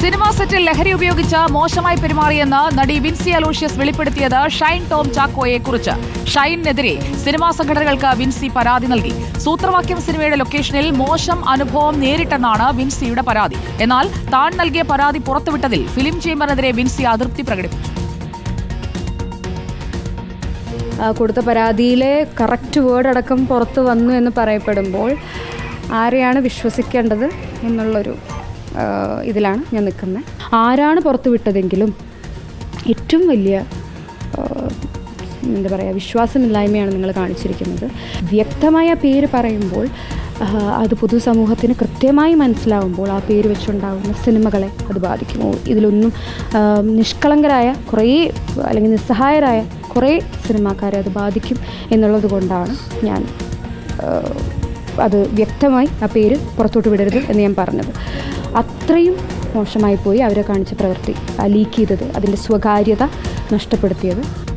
Cinema സെറ്റിൽ ലഹരി ഉപയോഗിച്ച് മോശമായി പെരുമാറിയെന്ന് നടി വിൻസി അലോഷ്യസ് വെളിപ്പെടുത്തിയത് ഷൈൻ ടോം ചാക്കോയെ കുറിച്ച്. ഷൈനെതിരെ സിനിമാ സംഘടനകൾക്ക് വിൻസി പരാതി നൽകി. സൂത്രവാക്യം സിനിമയുടെ ലൊക്കേഷനിൽ മോശം അനുഭവം നേരിട്ടെന്നാണ് വിൻസിയുടെ പരാതി. എന്നാൽ താൻ നൽകിയ പരാതി പുറത്തുവിട്ടതിൽ ഫിലിം ചേംബറിനെതിരെ വിൻസി അതൃപ്തി പ്രകടിപ്പിച്ചു. കൊടുത്ത പരാതിയിലെ കറക്റ്റ് വേർഡ് അടക്കം പുറത്തു വന്നു എന്ന് പറയപ്പെടുമ്പോൾ ആരെയാണ് വിശ്വസിക്കേണ്ടത് എന്നുള്ളൊരു ഇതിലാണ് ഞാൻ നിൽക്കുന്നത്. ആരാണ് പുറത്ത് വിട്ടതെങ്കിലും ഏറ്റവും വലിയ എന്താ പറയുക വിശ്വാസമില്ലായ്മയാണ് നിങ്ങൾ കാണിച്ചിരിക്കുന്നത്. വ്യക്തമായ പേര് പറയുമ്പോൾ അത് പൊതുസമൂഹത്തിന് കൃത്യമായി മനസ്സിലാവുമ്പോൾ ആ പേര് വെച്ചുണ്ടാകുന്ന സിനിമകളെ അത് ബാധിക്കുമോ ഇതിലൊന്നും നിഷ്കളങ്കരായ കുറേ അല്ലെങ്കിൽ നിസ്സഹായരായ കുറേ സിനിമാക്കാരെ അത് ബാധിക്കും എന്നുള്ളത് കൊണ്ടാണ് ഞാൻ അത് വ്യക്തമായി ആ പേര് പുറത്തോട്ട് വിടരുത് എന്ന് ഞാൻ പറഞ്ഞത്. അത്രയും മോശമായി പോയി അവരെ കാണിച്ച പ്രവൃത്തി ലീക്ക് ചെയ്തത് അതിന്റെ സ്വകാര്യത നഷ്ടപ്പെടുത്തിയത്.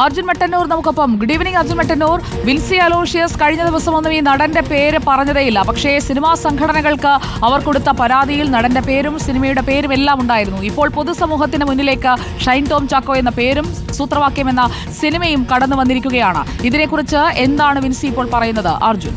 അർജുൻ മട്ടന്നൂർ നമുക്കൊപ്പം. Good evening Arjun Mattannur. Wilsy Aloshious കഴിഞ്ഞ ദിവസമൊന്നും ഈ നടന്റെ പേര് പറഞ്ഞതേയില്ല. പക്ഷേ സിനിമാ സംഘടനകൾക്ക് അവർ കൊടുത്ത പരാതിയിൽ നടന്റെ പേരും സിനിമയുടെ പേരും എല്ലാം ഉണ്ടായിരുന്നു. ഇപ്പോൾ പൊതുസമൂഹത്തിന് മുന്നിലേക്ക് ഷൈൻ ടോം ചാക്കോ എന്ന പേരും സൂത്രവാക്യം എന്ന സിനിമയും കടന്നു വന്നിരിക്കുകയാണ്. ഇതിനെക്കുറിച്ച് എന്താണ് വിൻസി ഇപ്പോൾ പറയുന്നത്? Arjun.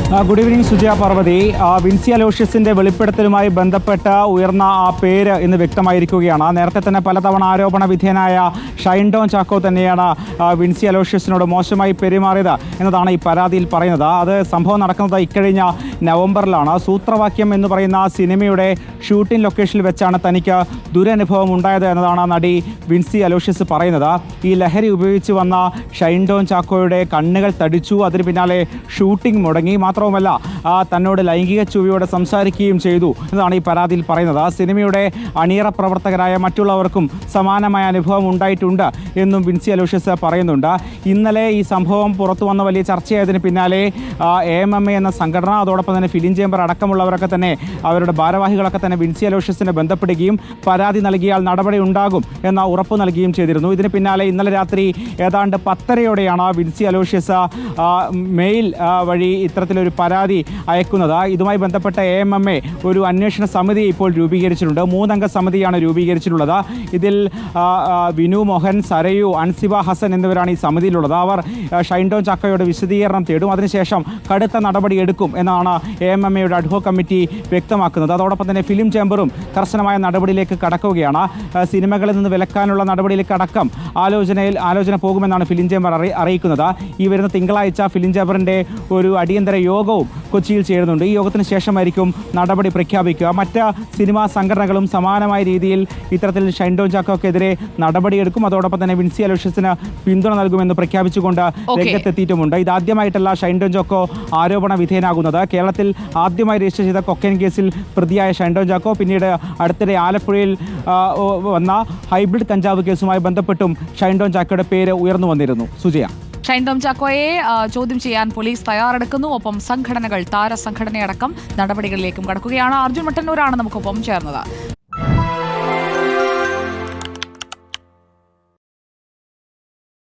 Good evening Sujaya Parvathy. Vincy അലോഷ്യസിന്റെ വെളിപ്പെടുത്തലുമായി ബന്ധപ്പെട്ട് ഉയർന്ന ആ പേര് ഇന്ന് വ്യക്തമായിരിക്കുകയാണ്. നേരത്തെ തന്നെ പലതവണ ആരോപണ വിധേയനായ ഷൈൻ ഡോൺ ചാക്കോ തന്നെയാണ് വിൻസി അലോഷ്യസിനോട് മോശമായി പെരുമാറിയത് എന്നതാണ് ഈ പരാതിയിൽ പറയുന്നത്. അത് സംഭവം നടക്കുന്നത് ഇക്കഴിഞ്ഞ നവംബറിലാണ്. സൂത്രവാക്യം എന്ന് പറയുന്ന സിനിമയുടെ ഷൂട്ടിംഗ് ലൊക്കേഷനിൽ വെച്ചാണ് തനിക്ക് ദുരനുഭവം ഉണ്ടായത് എന്നതാണ് നടി വിൻസി അലോഷ്യസ് പറയുന്നത്. ഈ ലഹരി ഉപയോഗിച്ച് വന്ന ഷൈൻ ഡോൺ ചാക്കോയുടെ കണ്ണുകൾ തടിച്ചു. അതിന് പിന്നാലെ ഷൂട്ടിംഗ് മുടങ്ങി. മാത്രവുമല്ല തന്നോട് ലൈംഗിക ചുവയോടെ സംസാരിക്കുകയും ചെയ്തു എന്നതാണ് ഈ പരാതിയിൽ പറയുന്നത്. ആ സിനിമയുടെ അണിയറ പ്രവർത്തകരായ മറ്റുള്ളവർക്കും സമാനമായ അനുഭവം ഉണ്ടായിട്ടുണ്ട് എന്നും വിൻസി അലോഷ്യസ് പറയുന്നുണ്ട്. ഇന്നലെ ഈ സംഭവം പുറത്തു വന്ന വലിയ ചർച്ചയായതിന് പിന്നാലെ എ എം എം എ എന്ന സംഘടന അതോടൊപ്പം തന്നെ ഫിലിം ചേംബർ അടക്കമുള്ളവരൊക്കെ തന്നെ അവരുടെ ഭാരവാഹികളൊക്കെ തന്നെ വിൻസി അലോഷ്യസിനെ ബന്ധപ്പെടുകയും പരാതി നൽകിയാൽ നടപടി ഉണ്ടാകും എന്ന ഉറപ്പ് നൽകുകയും ചെയ്തിരുന്നു. ഇതിന് പിന്നാലെ ഇന്നലെ രാത്രി ഏതാണ്ട് പത്തരയോടെയാണ് വിൻസി അലോഷ്യസ് മെയിൽ വഴി ഇത്തരത്തിലൊരു പരാതി അയക്കുന്നത്. ഇതുമായി ബന്ധപ്പെട്ട എ എം എം എ ഒരു അന്വേഷണ സമിതി ഇപ്പോൾ രൂപീകരിച്ചിട്ടുണ്ട്. മൂന്നംഗ സമിതിയാണ് രൂപീകരിച്ചിട്ടുള്ളത്. ഇതിൽ വിനു മോഹൻ സരയു അൻസിബ ഹസൻ എന്നിവരാണ് ഈ സമിതിയിലുള്ളത്. അവർ ഷൈൻഡോൺ ചക്കയോട് വിശദീകരണം തേടും. അതിനുശേഷം കടുത്ത നടപടി എടുക്കും എന്നാണ് എ എം എം എയുടെ അഡ്ഹോ കമ്മിറ്റി വ്യക്തമാക്കുന്നത്. അതോടൊപ്പം തന്നെ ഫിലിം ചേംബറും കർശനമായ നടപടിയിലേക്ക് കടക്കുകയാണ്. സിനിമകളിൽ നിന്ന് വിലക്കാനുള്ള നടപടിയിലേക്ക് അടക്കം ആലോചനയിൽ ആലോചന പോകുമെന്നാണ് ഫിലിം ചേംബർ അറി അറിയിക്കുന്നത്. ഈ വരുന്ന തിങ്കളാഴ്ച ഫിലിം ചേംബറിന്റെ ഒരു അടിയന്തര യോഗവും കൊച്ചിയിൽ ചേരുന്നുണ്ട്. ഈ യോഗത്തിന് ശേഷമായിരിക്കും നടപടി പ്രഖ്യാപിക്കുക. മറ്റ് സിനിമാ സംഘടനകളും സമാനമായ രീതിയിൽ ഇത്തരത്തിൽ ഷൈൻഡോ ജാക്കോക്കെതിരെ നടപടിയെടുക്കും. അതോടൊപ്പം തന്നെ വിൻസി അലോഷ്യസിന് പിന്തുണ നൽകുമെന്ന് പ്രഖ്യാപിച്ചുകൊണ്ട്. രംഗത്തെത്തിയിട്ടുമുണ്ട്. ഇതാദ്യമായിട്ടല്ല ഷൈൻഡോ ചാക്കോ ആരോപണ വിധേയനാകുന്നത്. കേരളത്തിൽ ആദ്യമായി രജിസ്റ്റർ ചെയ്ത കൊക്കൈൻ കേസിൽ പ്രതിയായ ഷൈൻഡോ ചാക്കോ പിന്നീട് അടുത്തിടെ ആലപ്പുഴയിൽ വന്ന ഹൈബ്രിഡ് കഞ്ചാവ് കേസുമായി ബന്ധപ്പെട്ടും ഷൈൻഡോ ചാക്കോയുടെ പേര് ഉയർന്നു വന്നിരുന്നു. സുജയ. ഷൈൻ ചാക്കോയെ ചോദ്യം ചെയ്യാൻ പോലീസ് തയ്യാറെടുക്കുന്നു. ഒപ്പം സംഘടനകൾ താരസംഘടനയടക്കം നടപടികളിലേക്കും കടക്കുകയാണ്. അർജുൻ മട്ടന്നൂരാണ് നമുക്കൊപ്പം ചേർന്നത്.